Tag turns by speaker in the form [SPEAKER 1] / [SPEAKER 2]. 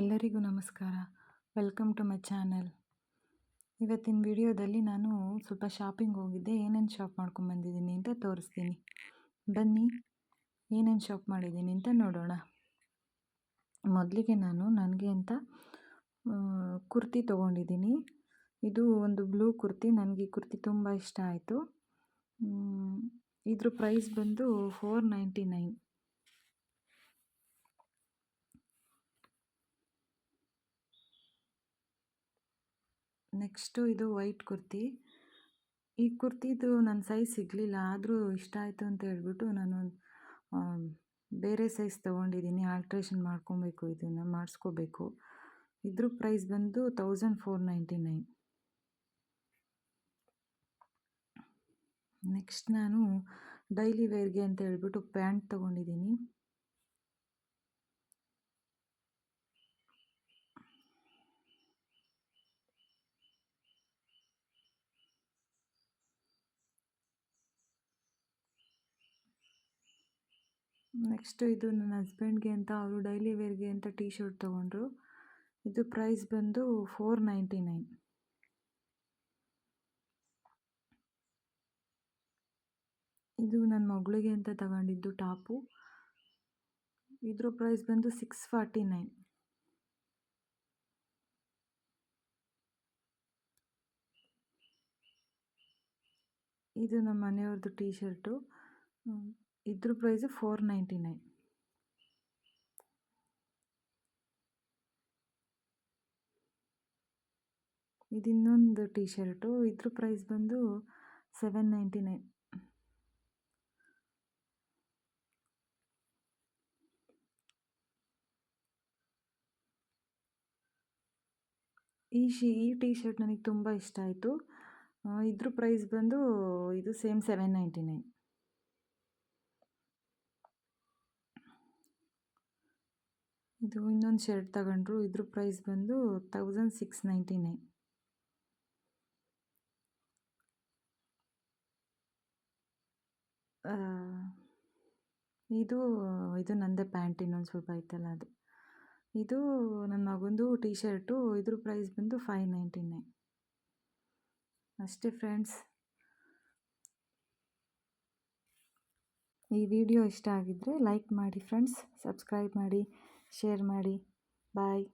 [SPEAKER 1] ಎಲ್ಲರಿಗೂ ನಮಸ್ಕಾರ. Welcome to my channel. ಇವತ್ತಿನ ವಿಡಿಯೋದಲ್ಲಿ ನಾನು ಸ್ವಲ್ಪ ಶಾಪಿಂಗ್ ಹೋಗಿದ್ದೆ. ಏನೇನು ಶಾಪ್ ಮಾಡ್ಕೊಂಬಂದಿದ್ದೀನಿ ಅಂತ ತೋರಿಸ್ತೀನಿ. ಬನ್ನಿ, ಏನೇನು ಶಾಪ್ ಮಾಡಿದ್ದೀನಿ ಅಂತ ನೋಡೋಣ. ಮೊದಲಿಗೆ ನಾನು ನನಗೆ ಅಂತ ಕುರ್ತಿ ತೊಗೊಂಡಿದ್ದೀನಿ. ಇದು ಒಂದು ಬ್ಲೂ ಕುರ್ತಿ. ನನಗೆ ಈ ಕುರ್ತಿ ತುಂಬ ಇಷ್ಟ ಆಯಿತು. ಇದ್ರ ಪ್ರೈಸ್ ಬಂದು ಫೋರ್ ನೈಂಟಿ ನೈನ್. ನೆಕ್ಸ್ಟು ಇದು ವೈಟ್ ಕುರ್ತಿ. ಈ ಕುರ್ತಿದು ನನ್ನ ಸೈಜ್ ಸಿಗಲಿಲ್ಲ, ಆದರೂ ಇಷ್ಟ ಆಯಿತು ಅಂತ ಹೇಳ್ಬಿಟ್ಟು ನಾನು ಬೇರೆ ಸೈಜ್ ತೊಗೊಂಡಿದ್ದೀನಿ ಆಲ್ಟ್ರೇಷನ್ ಮಾಡ್ಕೊಬೇಕು, ಇದನ್ನು ಮಾಡಿಸ್ಕೋಬೇಕು. ಇದ್ರ ಪ್ರೈಸ್ ಬಂದು thousand four ninety nine. Next ನಾನು ಡೈಲಿ ವೇರ್ಗೆ ಅಂತ ಹೇಳ್ಬಿಟ್ಟು ಪ್ಯಾಂಟ್ ತೊಗೊಂಡಿದ್ದೀನಿ ನೆಕ್ಸ್ಟು ಇದು ನನ್ನ ಹಸ್ಬೆಂಡ್ಗೆ ಅಂತ ಅವರು ಡೈಲಿ ವೇರ್ಗೆ ಅಂತ ಟೀ ಶರ್ಟ್ ತೊಗೊಂಡ್ರು. ಇದು ಪ್ರೈಸ್ ಬಂದು ಫೋರ್ ನೈಂಟಿ ನೈನ್ ಇದು ನನ್ನ ಮಗಳಿಗೆ ಅಂತ ತಗೊಂಡಿದ್ದು ಟಾಪು ಇದ್ರ ಪ್ರೈಸ್ ಬಂದು ಸಿಕ್ಸ್ ಫಾರ್ಟಿ ನೈನ್ ಇದು ನಮ್ಮ ಮನೆಯವ್ರದ್ದು ಟೀ ಶರ್ಟು ಇದ್ರ ಪ್ರೈಸು ಫೋರ್ ನೈಂಟಿ ನೈನ್ ಇದು ಇನ್ನೊಂದು ಟೀ ಶರ್ಟು ಇದ್ರ ಪ್ರೈಸ್ ಬಂದು ಸೆವೆನ್ ನೈಂಟಿ ನೈನ್ ಈ ಶಿ, ಈ ಟೀ ಶರ್ಟ್ ನನಗೆ ತುಂಬ ಇಷ್ಟ ಆಯಿತು. ಇದ್ರ ಪ್ರೈಸ್ ಬಂದು ಇದು ಸೇಮ್ ಸೆವೆನ್ ನೈಂಟಿ ನೈನ್ ಇದು ಇನ್ನೊಂದು ಶರ್ಟ್ ತಗೊಂಡ್ರು, ಇದ್ರ ಪ್ರೈಸ್ ಬಂದು ತೌಸಂಡ್ ಸಿಕ್ಸ್ ನೈಂಟಿ ನೈನ್ ಇದು ಇದು ನಂದೇ ಪ್ಯಾಂಟ್, ಇನ್ನೊಂದು ಸ್ವಲ್ಪ ಐತಲ್ಲ ಅದು. ಇದು ನನ್ನ ಮಗಂದು ಟಿ ಶರ್ಟು ಇದ್ರ ಪ್ರೈಸ್ ಬಂದು ಫೈವ್ ನೈಂಟಿ ನೈನ್ ಅಷ್ಟೇ ಫ್ರೆಂಡ್ಸ್ ಈ ವಿಡಿಯೋ ಇಷ್ಟ ಆಗಿದ್ದರೆ ಲೈಕ್ ಮಾಡಿ ಫ್ರೆಂಡ್ಸ್ ಸಬ್ಸ್ಕ್ರೈಬ್ ಮಾಡಿ. ಶೇರ್ ಮಾಡಿ. ಬಾಯ್.